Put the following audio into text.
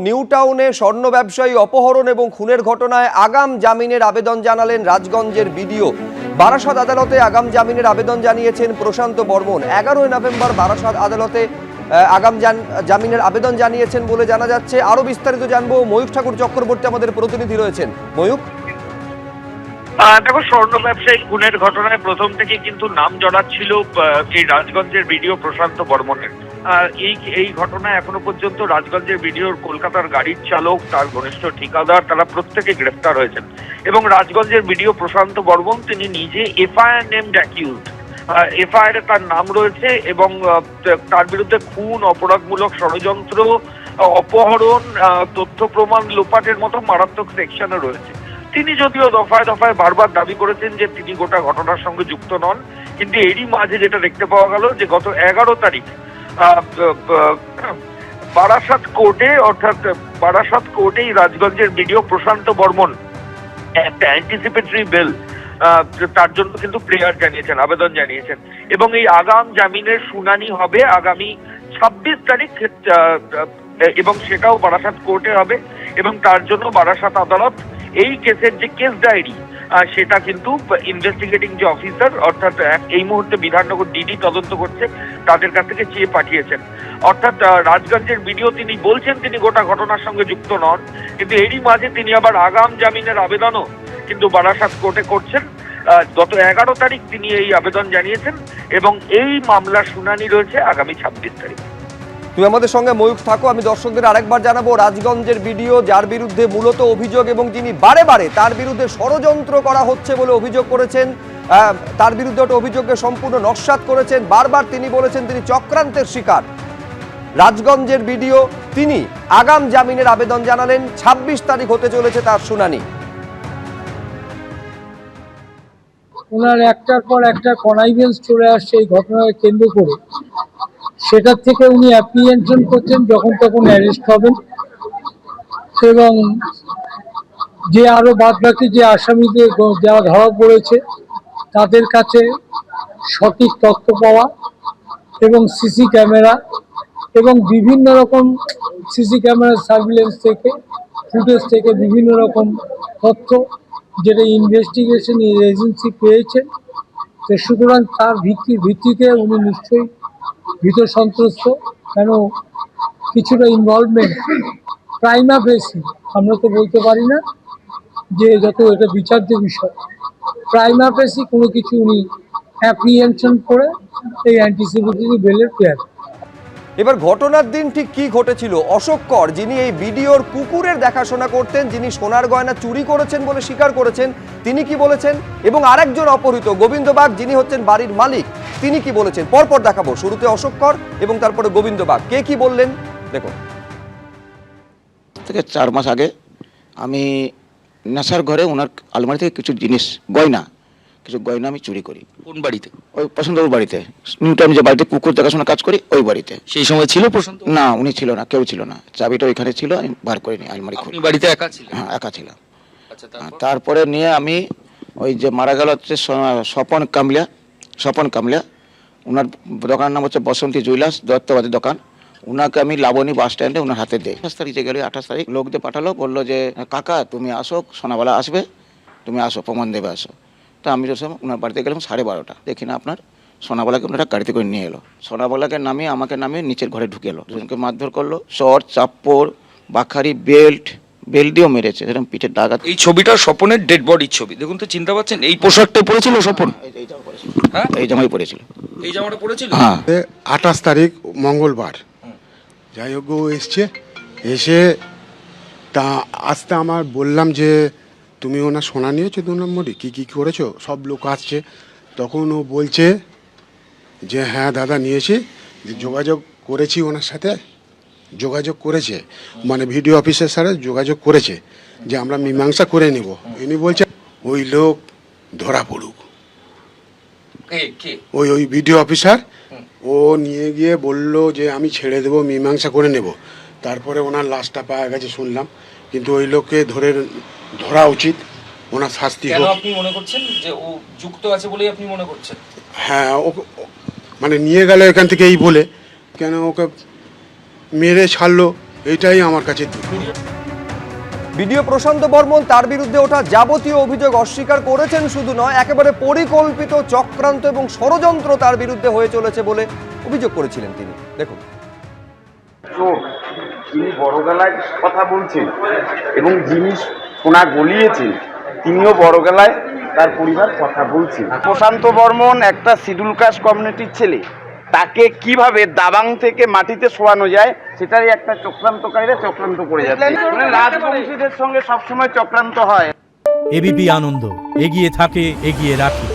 New টাউনে স্বর্ণ ব্যবসায়ী অপহরণ এবং খুনের ঘটনায় আগাম জামিনের আবেদন জানালেন রাজগঞ্জের বিডিও। বারাসাত আদালতে আগাম জামিনের আবেদন জানিয়েছেন প্রশান্ত বর্মন। এগারোই নভেম্বর বারাসাত আদালতে আগাম জামিনের আবেদন জানিয়েছেন বলে জানা যাচ্ছে। আরও বিস্তারিত জানব। ময়ূক ঠাকুর চক্রবর্তী আমাদের প্রতিনিধি রয়েছেন। ময়ূক দেখো, স্বর্ণ ব্যবসায়ী খুনের ঘটনায় প্রথম থেকে কিন্তু নাম জড়াচ্ছিল এই রাজগঞ্জের ভিডিও প্রশান্ত বর্মনের। এই এই ঘটনায় এখনও পর্যন্ত রাজগঞ্জের ভিডিওর কলকাতার গাড়ির চালক, তার ঘনিষ্ঠ ঠিকাদার, তারা প্রত্যেকে গ্রেফতার হয়েছেন। এবং রাজগঞ্জের ভিডিও প্রশান্ত বর্মন, তিনি নিজে এফআইআর নেমড অ্যাকিউজড এফআইআর তার নাম রয়েছে এবং তার বিরুদ্ধে খুন, অপরাধমূলক ষড়যন্ত্র, অপহরণ তথ্য প্রমাণ, লোপাটের মতো মারাত্মক সেকশনে রয়েছে। তিনি যদিও দফায় দফায় বারবার দাবি করেছেন যে তিনি গোটা ঘটনার সঙ্গে যুক্ত নন, কিন্তু এরই মাঝে যেটা দেখতে পাওয়া গেল যে গত এগারো তারিখ বারাসাত কোর্টে, অর্থাৎ বারাসাত কোর্টেই রাজগঞ্জের ভিডিও প্রশান্ত বর্মন একটা অ্যান্টিসিপেটরি বেল তার জন্য কিন্তু প্রেয়ার জানিয়েছেন, আবেদন জানিয়েছেন। এবং এই আগাম জামিনের শুনানি হবে আগামী ছাব্বিশ তারিখ এবং সেটাও বারাসাত কোর্টে হবে এবং তার জন্য বারাসাত আদালত এই কেসের যে কেস ডায়েরি সেটা কিন্তু ইনভেস্টিগেটিং যে অফিসার অর্থাৎ এই মুহূর্তে বিধাননগর ডিডি তদন্ত করছে, তাদের কাছ থেকে চেয়ে পাঠিয়েছেন। অর্থাৎ রাজগঞ্জের ভিডিও তিনি বলছেন তিনি গোটা ঘটনার সঙ্গে যুক্ত নন, কিন্তু এরই মাঝে তিনি আবার আগাম জামিনের আবেদনও কিন্তু বারাসাত কোর্টে করছেন। গত এগারো তারিখ তিনি এই আবেদন জানিয়েছেন এবং এই মামলার শুনানি রয়েছে আগামী ছাব্বিশ তারিখ। তুমি আমাদের সঙ্গে ময়ূক থাকো, আমি দর্শকদের আরেকবার জানাব, রাজগঞ্জের ভিডিও যার বিরুদ্ধে মূলত অভিযোগ এবং যিনি বারে বারে তার বিরুদ্ধে ষড়যন্ত্র করা হচ্ছে বলে অভিযোগ করেছেন তার বিরুদ্ধে একটা অভিযোগকে সম্পূর্ণ নস্বাত করেছেন, বারবার তিনি বলেছেন তিনি চক্রান্তের শিকার। রাজগঞ্জের ভিডিও তিনি আগাম জামিনের আবেদন জানালেন ২৬ তারিখ হতে চলেছে তার শুনানি। ওনার একটার পর একটা কনাইভেন্স চলে আসছে এই ঘটনাকে কেন্দ্র করে। সেটার থেকে উনি অ্যাপ্রিহেনশন করছেন, যখন তখন অ্যারেস্ট হবেন। এবং যে আরও বাদ বাকি যে আসামিদের যারা ধরা পড়েছে, তাদের কাছে সঠিক তথ্য পাওয়া এবং সিসি ক্যামেরা এবং বিভিন্ন রকম সিসি ক্যামেরা সার্ভিলেন্স থেকে ফুটেজ থেকে বিভিন্ন রকম তথ্য যেটা ইনভেস্টিগেশন এজেন্সি পেয়েছে। তো সুতরাং তার ভিত্তি ভিত্তিতে উনি নিশ্চয়ই ভীত সন্ত্রস্ত কেন কিছুটা ইনভলভমেন্ট প্রাইমা ফেসি আমরা তো বলতে পারি না যে যত এটা বিচার্য বিষয়। প্রাইমা ফেসি কোনো কিছু উনি অ্যাপ্রিহেনশন করে এই অ্যান্টিসিপেটরি বেলের পেয়ার। এবার ঘটনার দিন ঠিক কি ঘটেছিল? অশোক কর, যিনি এই ভিডিওর কুকুরের দেখাশোনা করতেন, যিনি সোনার গয়না চুরি করেছেন বলে স্বীকার করেছেন, তিনি কি বলেছেন? এবং আরেকজন অপহৃত গোবিন্দ বাগ যিনি হচ্ছেন বাড়ির মালিক তিনি কি বলেছেন? পরপর দেখাবো। শুরুতে অশোক কর এবং তারপরে গোবিন্দ বাগ কে কি বললেন? দেখুন। থেকে চার মাস আগে আমি নেশার ঘরে ওনার আলমারি থেকে কিছু জিনিস গয়না কিছু গয়না আমি চুরি করি। কোন বাড়িতে? ওই প্রশান্তবাবুর বাড়িতে। নিউটন যে বাড়িতে কুকুর দেখাশোনা কাজ করি ওই বাড়িতে। সেই সময় ছিল প্রশান্ত? না উনি ছিল না কেউ ছিল না। চাবিটা ওইখানে ছিল আমি বার করিনি আলমারি আপনি খুলে বাড়িতে একা ছিল হ্যাঁ একা ছিলাম। আচ্ছা হ্যাঁ, তারপরে? নিয়ে আমি ওই যে মারা গেল হচ্ছে স্বপন কামলিয়া স্বপন কামলিয়া। ওনার দোকানের নাম হচ্ছে বসন্তী জুয়েলার্স দত্তবাদী দোকান। ওনাকে আমি লাবণী বাস স্ট্যান্ডে ওনার হাতে দেই। আঠাশ তারিখে গেলে আঠাশ তারিখ লোকদের পাঠালো, বলল যে, কাকা, তুমি আসো, সোনাবেলা আসবে, তুমি আসো, প্রমাণ দেবে, আসো। তা আমি যখন ওনার বাড়িতে গেলাম, সাড়ে বারোটা। দেখি না আপনার, সোনাবেলাকে ওনারা গাড়িতে করে নিয়ে এলো। সোনাবেলাকে নামিয়ে, আমাকে নামিয়ে নিচের ঘরে ঢুকে এলো। দুজনকে মারধর করল, শর্ট চাপ্পড় বাখারি, বেল্ট বেল্ট দিয়েও মেরেছে সেরকম পিঠের দাগ আছে। এই ছবিটা স্বপনের ডেড বডির ছবি। দেখুন তো চিন্তা পাচ্ছেন? এই পোশাকটা পরেছিল স্বপন? এই- এই হ্যাঁ? এই জামাই পরেছিল। এই জামাটা পরেছিল? হ্যাঁ। আঠাশ তারিখ মঙ্গলবার। যাই হোক ও এসছে। এসে তা আসতে আমার বললাম যে তুমি ওনার সোনা নিয়েছো দু নম্বরই? কী কী করেছ? সব লোক আসছে। তখন ও বলছে যে হ্যাঁ দাদা নিয়েছি। যে যোগাযোগ করেছি ওনার সাথে। যোগাযোগ করেছে মানে ভিডিও অফিসের সাথে যোগাযোগ করেছে যে আমরা মীমাংসা করে নিব। ইনি বলছে ওই লোক ধরা পড়ুক। ওই ওই ভিডিও অফিসার ও নিয়ে গিয়ে বলল যে আমি ছেড়ে দেবো মীমাংসা করে নেব। তারপরে ওনার লাশটা পাওয়া গেছে শুনলাম কিন্তু ওই লোককে ধরে ধরা উচিত ওনার শাস্তি হোক। আপনি মনে করছেন যে ও যুক্ত আছে বলেই আপনি মনে করছেন? হ্যাঁ ও মানে নিয়ে গেল এখান থেকে এই বলে। কেন ওকে মেরে ছাড়লো এটাই আমার কাছে দুঃখ। ভিডিও প্রশান্ত বর্মন তার বিরুদ্ধে ওঠা যাবতীয় অভিযোগ অস্বীকার করেছেন শুধু নয় একেবারে পরিকল্পিত চক্রান্ত এবং ষড়যন্ত্র তার বিরুদ্ধে হয়ে চলেছে বলে অভিযোগ করেছিলেন তিনি। দেখুন। তিনি বড় গলায় কথা বলছেন এবং যিনি সোনা গলিয়েছেন তিনিও বড় গলায় তার পরিবার কথা বলছেন। প্রশান্ত বর্মন একটা শিডিউল কাস্ট কমিউনিটির ছেলে। তাকে কীভাবে দাবাং থেকে মাটিতে শোয়ানো যায় সেটারই একটা চক্রান্তকারীরা চক্রান্ত করে যাচ্ছে। মানে রাজবংশীদের সঙ্গে সবসময় চক্রান্ত হয়। এবিপি আনন্দ এগিয়ে থাকে এগিয়ে রাখে।